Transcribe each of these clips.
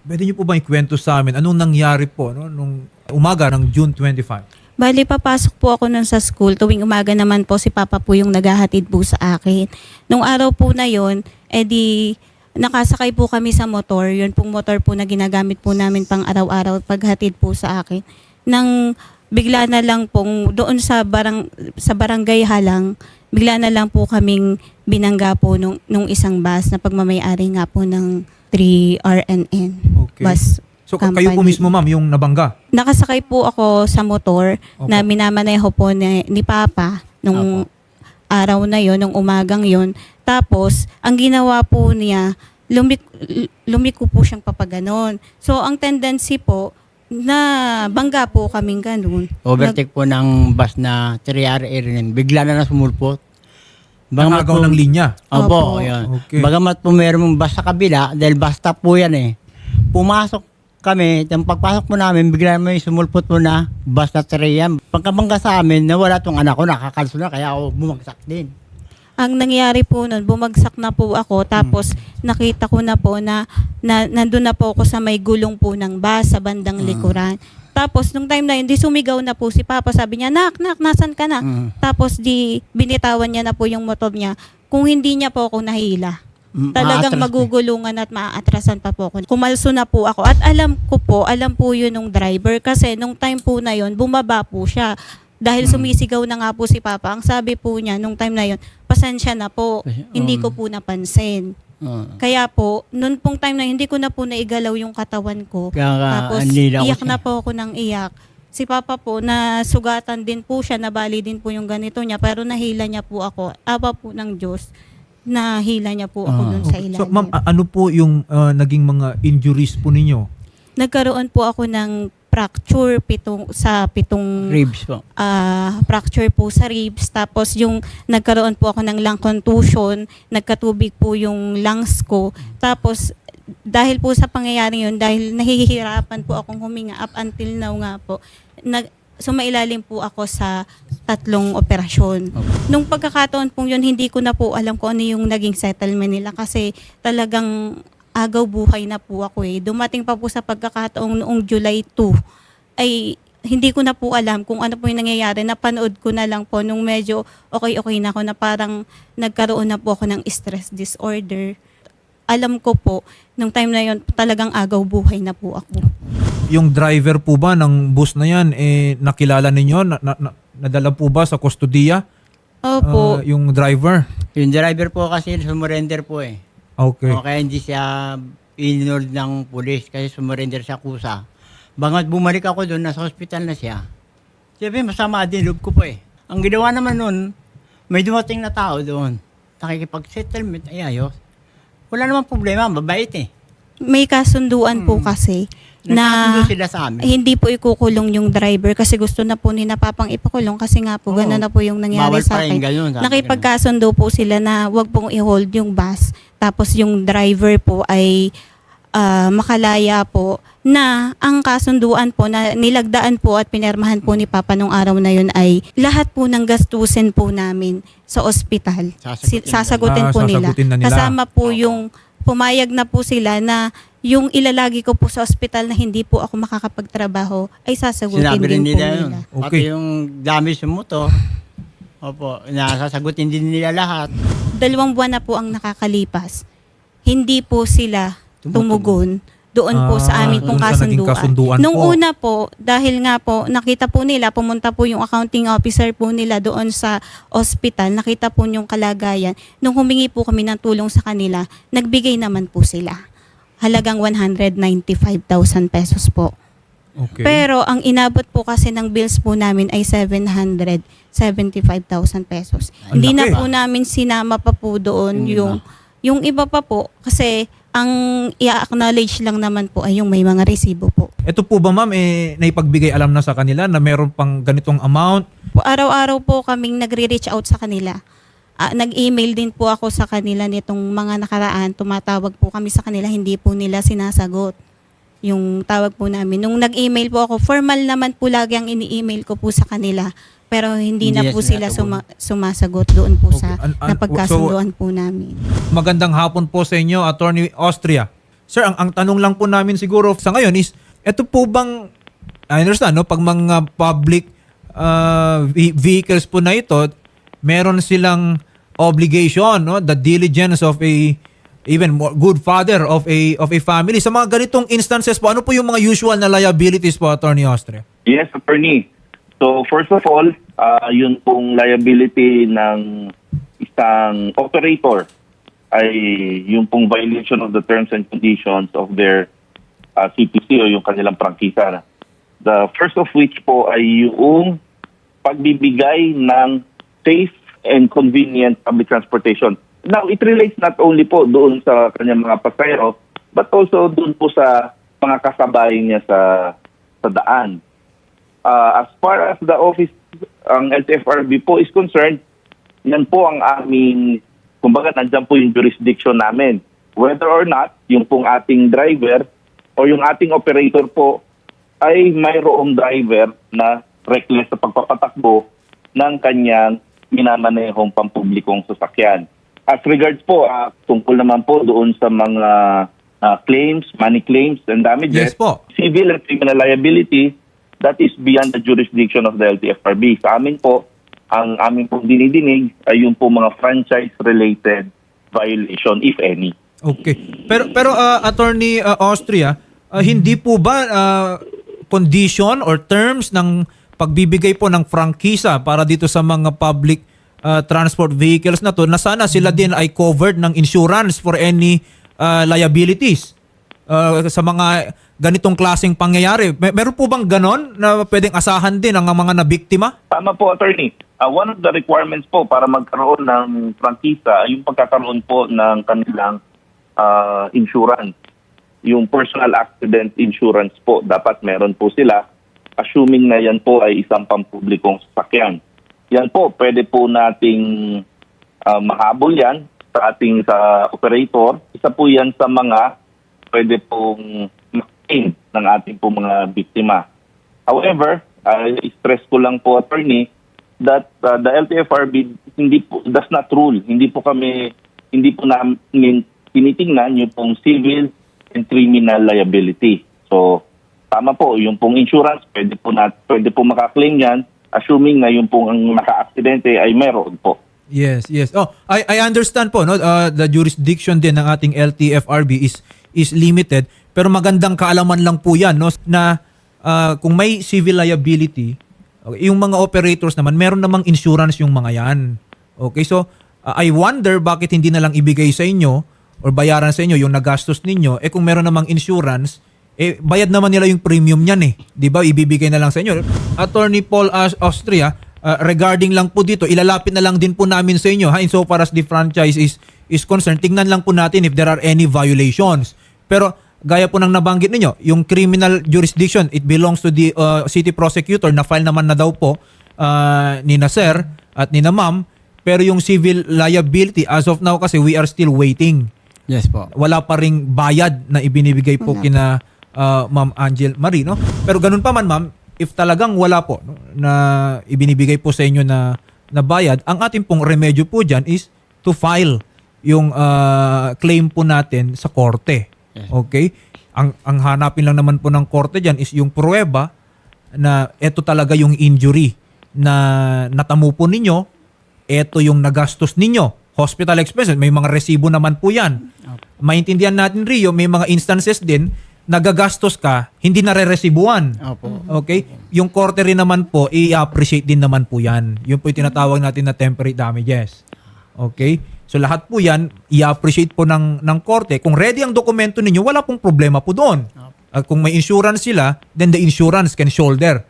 Pwede niyo po ba ikwento sa amin anong nangyari po no, nung umaga ng June 25? Bali, papasok po ako nun sa school. Tuwing umaga naman po si Papa po yung naghahatid po sa akin. Nung araw po na yon, edi nakasakay po kami sa motor. Yun pong motor po na ginagamit po namin pang araw-araw paghatid po sa akin. Nang bigla na lang pong doon sa barang sa barangay Halang, bigla na lang po kaming binangga po nung, nung isang bus na pagmamayari nga po ng 3RNN Okay. bus So kayo po company. mismo ma'am yung nabangga. nakasakay po ako sa motor Opo. na minamaneho po ni, ni Papa nung Opo. araw na yon, nung umagang yon. Tapos, ang ginawa po niya, lumik, lumiko po siyang papaganon. So, ang tendency po, na bangga po kaming ganun. Overtake po ng bus na 3RA rin. Bigla na na sumulpot. Nangagaw ng linya. Opo, Opo. yun. Okay. Bagamat po meron mong bus sa kabila, dahil bus stop po yan eh. Pumasok kami, yung pagpasok po namin, bigla may sumulpot po na bus na 3 yan. Pagkabangga sa amin, nawala tong anak ko, nakakalso na, kaya ako bumagsak din. Ang nangyari po nun, bumagsak na po ako, tapos nakita ko na po na, na nandun na po ako sa may gulong po ng bus sa bandang likuran. Tapos, nung time na yun, di sumigaw na po si Papa. Sabi niya, nak, nak, nasan ka na? Mm. Tapos di binitawan niya na po yung motor niya kung hindi niya po ako nahila. Mm, Talagang maatras magugulungan at maaatrasan pa po ako. Kumalso na po ako at alam ko po, alam po yun nung driver kasi nung time po na yun, bumaba po siya. Dahil Mm. sumisigaw na nga po si Papa, ang sabi po niya nung time na yun, pasensya na po, hindi um. ko po napansin. Oo. Kaya po, noon pong time na hindi ko na po naigalaw yung katawan ko. Kaya nga, Tapos iyak siya. na po ako ng iyak. Si Papa po, na sugatan din po siya, nabali din po yung ganito niya, pero nahila niya po ako. Aba po ng Diyos, nahila niya po ako Ah. dun sa Okay. ilalim. So ma'am, ano po yung uh, naging mga injuries po ninyo? Nagkaroon po ako ng fracture pitong, sa pitong Ribs po. ah, fracture po sa ribs. Tapos yung nagkaroon po ako ng lung contusion, nagkatubig po yung lungs ko. Tapos dahil po sa pangyayari yun, dahil nahihirapan po akong huminga up until now nga po, nag, sumailalim po ako sa tatlong operasyon. Nung pagkakataon pong yun, hindi ko na po alam kung ano yung naging settlement nila kasi talagang agaw buhay na po ako eh. Dumating pa po sa pagkakataong noong July 2 ay hindi ko na po alam kung ano po yung nangyayari. Napanood ko na lang po nung medyo okay-okay na ako na parang nagkaroon na po ako ng stress disorder. Alam ko po, nung time na yon talagang agaw buhay na po ako. Yung driver po ba ng bus na yan, eh, nakilala ninyo? Na, na, na- nadala po ba sa kustodiya? Opo. Uh, yung driver? Yung driver po kasi sumurrender po eh. Okay. O kaya hindi siya inord ng pulis kasi sumurrender siya kusa. Bangat bumalik ako doon, nasa hospital na siya. Siyempre, masama din loob ko po eh. Ang ginawa naman noon, may dumating na tao doon. Nakikipag-settlement, ay ayos. Wala namang problema, mabait eh. May kasunduan po kasi na sila sa amin. hindi po ikukulong yung driver kasi gusto na po ni Napapang ipakulong kasi nga po Oo. gano'n na po yung nangyari Bawal sa pa akin. ganun. sabi Nakipagkasundo po sila na wag pong i-hold yung bus. Tapos yung driver po ay ah, makalaya po na ang kasunduan po na nilagdaan po at pinirmahan po ni Papa nung araw na yun ay lahat po ng gastusin po namin sa ospital. Si- Sasagutin sasagutin Ah, po nila. sasagutin na nila. Kasama po yung pumayag na po sila na yung ilalagi ko po sa ospital na hindi po ako makakapagtrabaho ay sasagutin Sinabi rin din po nila yun. nila. Okay. Pati yung damage sa motor, opo, nasasagutin din nila lahat. Dalawang buwan na po ang nakakalipas. Hindi po sila tumugon doon po sa Ah, amin pong doon sa naging kasunduan. kasunduan Nung po. una po, dahil nga po, nakita po nila, pumunta po yung accounting officer po nila doon sa ospital, nakita po yung kalagayan. Nung humingi po kami ng tulong sa kanila, nagbigay naman po sila. Halagang 195,000 pesos po. Okay. Pero ang inabot po kasi ng bills po namin ay 775,000 pesos. Ang Hindi na laki. po namin sinama pa po doon Yung yung yung iba pa po kasi ang i-acknowledge lang naman po ay yung may mga resibo po. Ito po ba ma'am, eh, naipagbigay alam na sa kanila na meron pang ganitong amount? Araw-araw po kaming nagre-reach out sa kanila. Ah, nag-email din po ako sa kanila nitong mga nakaraan. Tumatawag po kami sa kanila, hindi po nila sinasagot yung tawag po namin. Nung nag-email po ako, formal naman po lagi ang ini-email ko po sa kanila. Pero hindi, Hindi na po sila suma- sumasagot doon po sa Okay. An- an- napagkasunduan po namin. Magandang hapon po sa inyo, Attorney Austria. Sir, ang, ang tanong lang po namin siguro sa ngayon is, eto po bang, I understand, no, pag mga public uh, ve- vehicles po na ito, meron silang obligation, no, the diligence of a even more good father of a of a family. Sa mga ganitong instances po, ano po yung mga usual na liabilities po, Attorney Ostre? Yes, attorney. So first of all, ah, yun pong liability ng isang operator ay yung pong violation of the terms and conditions of their ah, CPC o yung kanilang prangkisa. The first of which po ay yung pagbibigay ng safe and convenient public transportation. Now, it relates not only po doon sa kanyang mga pasahero, but also doon po sa mga kasabay niya sa sa daan. Uh, as far as the office, ang LTFRB po is concerned, yan po ang aming, kumbaga nandyan po yung jurisdiction namin. Whether or not, yung pong ating driver o yung ating operator po ay mayroong driver na reckless sa pagpapatakbo ng kanyang minamanehong pampublikong sasakyan. As regards po, ah, tungkol naman po doon sa mga ah, claims, money claims and damages, Yes po. civil and criminal liability, that is beyond the jurisdiction of the LTFRB. Sa amin po, ang amin pong dinidinig ay yung po mga franchise-related violation, if any. Okay. Pero pero uh, Attorney uh, Austria, uh, hindi po ba uh, condition or terms ng pagbibigay po ng prangkisa para dito sa mga public uh, transport vehicles na to na sana sila din ay covered ng insurance for any uh, liabilities uh, sa mga ganitong klaseng pangyayari. Mer- meron po bang ganon na pwedeng asahan din ang mga nabiktima? Tama po, attorney. Uh, one of the requirements po para magkaroon ng prangkisa ay yung pagkakaroon po ng kanilang uh, insurance. Yung personal accident insurance po, dapat meron po sila. Assuming na yan po ay isang pampublikong sasakyan. Yan po, pwede po nating uh, mahabol yan sa ating sa operator. Isa po yan sa mga pwede pong makin ng ating po mga biktima. However, uh, stress ko lang po, attorney, that uh, the LTFRB hindi po, does not rule. Hindi po kami, hindi po namin tinitingnan yung pong civil and criminal liability. So, tama po, yung pong insurance, pwede po, na, pwede po makaklaim yan, assuming na yung pong ang naka-aksidente ay meron po. Yes, yes. Oh, I I understand po no uh, the jurisdiction din ng ating LTFRB is is limited pero magandang kaalaman lang po 'yan no na uh, kung may civil liability yung mga operators naman meron namang insurance yung mga 'yan. Okay, so uh, I wonder bakit hindi na lang ibigay sa inyo or bayaran sa inyo yung nagastos ninyo eh kung meron namang insurance eh bayad naman nila yung premium niyan eh. 'Di ba? Ibibigay na lang sa inyo. Attorney Paul Austria, uh, regarding lang po dito, ilalapit na lang din po namin sa inyo ha insofar as the franchise is is concerned. Tingnan lang po natin if there are any violations. Pero gaya po ng nabanggit ninyo, yung criminal jurisdiction, it belongs to the uh, city prosecutor na file naman na daw po uh, ni na sir at ni na ma'am. Pero yung civil liability, as of now kasi we are still waiting Yes po. wala pa ring bayad na ibinibigay po Wala. kina uh, Ma'am Angel Marie, no? Pero ganun pa man, Ma'am, if talagang wala po no, na ibinibigay po sa inyo na na bayad, ang ating pong remedyo po diyan is to file yung uh, claim po natin sa korte. Okay? Ang ang hanapin lang naman po ng korte diyan is yung pruweba na ito talaga yung injury na natamo po ninyo, ito yung nagastos ninyo. Hospital expenses, may mga resibo naman po yan. Maintindihan natin, Rio, may mga instances din, nagagastos ka, hindi nare-resibuan. Opo. Okay? Yung korte rin naman po, i-appreciate din naman po yan. Yun po yung tinatawag natin na temporary damages. Okay? So lahat po yan, i-appreciate po ng, ng korte. Kung ready ang dokumento ninyo, wala pong problema po doon. At kung may insurance sila, then the insurance can shoulder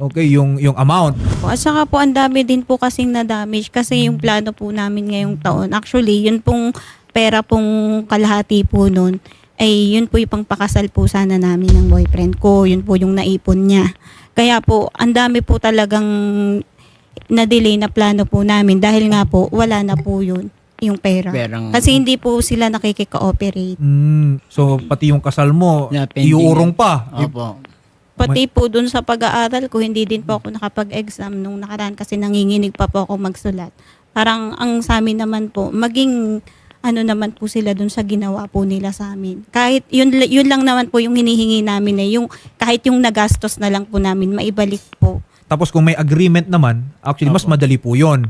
okay, yung, yung amount. At saka po ang dami din po kasing na-damage kasi yung plano po namin ngayong taon. Actually, yun pong pera pong kalahati po nun ay yun po yung pangpakasal po sana namin ng boyfriend ko. Yun po yung naipon niya. Kaya po, ang dami po talagang na-delay na plano po namin dahil nga po, wala na po yun yung pera. Perang- Kasi hindi po sila nakikika-operate. Mm, so pati yung kasal mo, Na pending. iuurong pa. Opo. Pati po dun sa pag-aaral ko, hindi din po ako nakapag-exam nung nakaraan kasi nanginginig pa po ako magsulat. Parang ang sa amin naman po, maging ano naman po sila dun sa ginawa po nila sa amin. Kahit yun, yun lang naman po yung hinihingi namin eh, yung kahit yung nagastos na lang po namin, maibalik po. Tapos kung may agreement naman, actually mas madali po 'yon.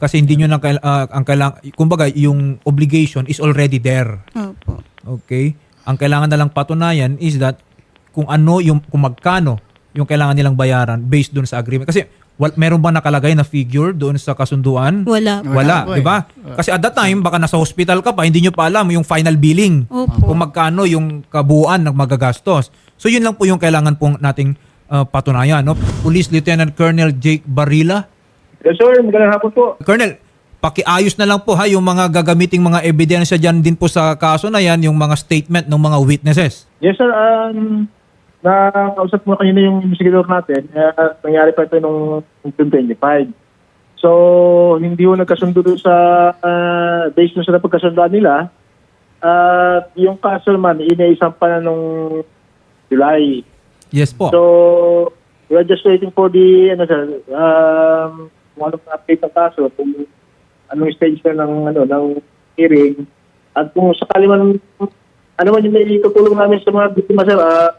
Kasi hindi nyo na kail- ah, ang kailangan kumbaga yung obligation is already there. Opo. Okay? Ang kailangan na lang patunayan is that kung ano yung kung magkano yung kailangan nilang bayaran based doon sa agreement. Kasi wal, meron ba nakalagay na figure doon sa kasunduan? Wala. Wala, Wala di ba? eh. Kasi at that time baka nasa hospital ka pa, hindi nyo pa alam yung final billing. Opo. Kung magkano yung kabuuan ng magagastos. So yun lang po yung kailangan pong nating uh, patunayan, no? Police Lieutenant Colonel Jake Barilla. Yes, sir. Magandang hapon po. Colonel, pakiayos na lang po ha yung mga gagamiting mga ebidensya diyan din po sa kaso na yan, yung mga statement ng mga witnesses. Yes, sir. Um, nakausap mo kanina yung investigator natin. Uh, nangyari pa ito nung 2025. So, hindi ko nagkasundo doon sa uh, based doon sa napagkasundoan nila. At yung kaso naman, inaisang pa na nung July. Yes po. So, we are just waiting for the, ano sir, um, kung anong update ng kaso, kung anong stage na ng, ano, ng hearing. At kung sakali man, ano man yung may tutulong namin sa mga biktima sir, ah,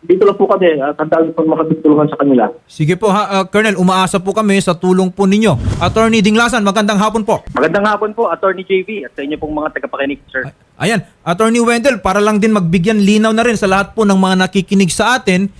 dito lang po kami, at uh, po makatutulungan sa kanila. Sige po ha, uh, Colonel, umaasa po kami sa tulong po ninyo. Attorney Dinglasan, magandang hapon po. Magandang hapon po, Attorney JV at sa inyo pong mga tagapakinig, sir. Ayan, Attorney Wendell, para lang din magbigyan linaw na rin sa lahat po ng mga nakikinig sa atin,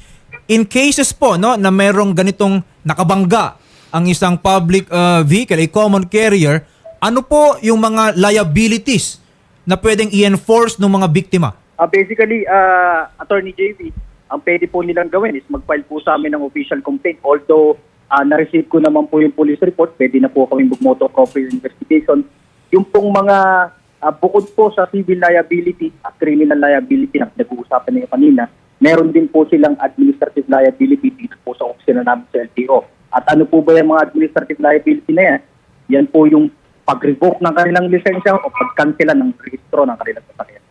in cases po no, na merong ganitong nakabangga ang isang public uh, vehicle, a common carrier, ano po yung mga liabilities na pwedeng i-enforce ng mga biktima? Ah, basically, ah, Attorney JV, ang pwede po nilang gawin is mag-file po sa amin ng official complaint. Although, ah, na-receive ko naman po yung police report, pwede na po kami mag-motor corporate investigation. Yung pong mga ah, bukod po sa civil liability at criminal liability na nag-uusapan niyo kanina, meron din po silang administrative liability dito po sa opisina namin sa LTO. At ano po ba yung mga administrative liability na yan? Yan po yung pag-revoke ng kanilang lisensya o pag-cancela ng registro ng kanilang sasakyan.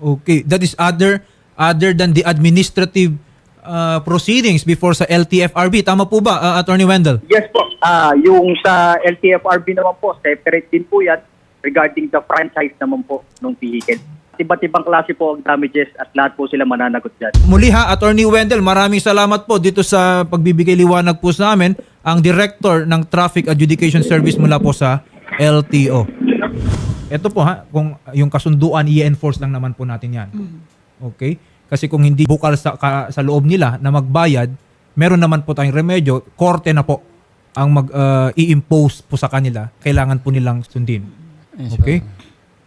Okay, that is other other than the administrative uh, proceedings before sa LTFRB. Tama po ba, uh, Attorney Wendell? Yes po. Ah, yung sa LTFRB naman po, separate din po yan regarding the franchise naman po ng vehicle. Iba't ibang klase po ang damages at lahat po sila mananagot dyan. Muli ha, Attorney Wendell, maraming salamat po dito sa pagbibigay liwanag po sa amin ang Director ng Traffic Adjudication Service mula po sa LTO. Ito po ha, kung yung kasunduan i-enforce lang naman po natin yan. Okay? Kasi kung hindi bukal sa, ka- sa loob nila na magbayad, meron naman po tayong remedyo, korte na po ang mag uh, i-impose po sa kanila. Kailangan po nilang sundin. Okay?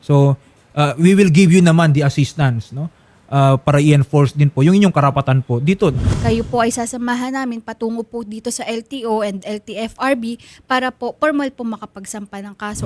So, uh, we will give you naman the assistance, no? Uh, para i-enforce din po yung inyong karapatan po dito. kayo po ay sasamahan namin patungo po dito sa LTO and LTFRB para po formal po makapagsampa ng kaso.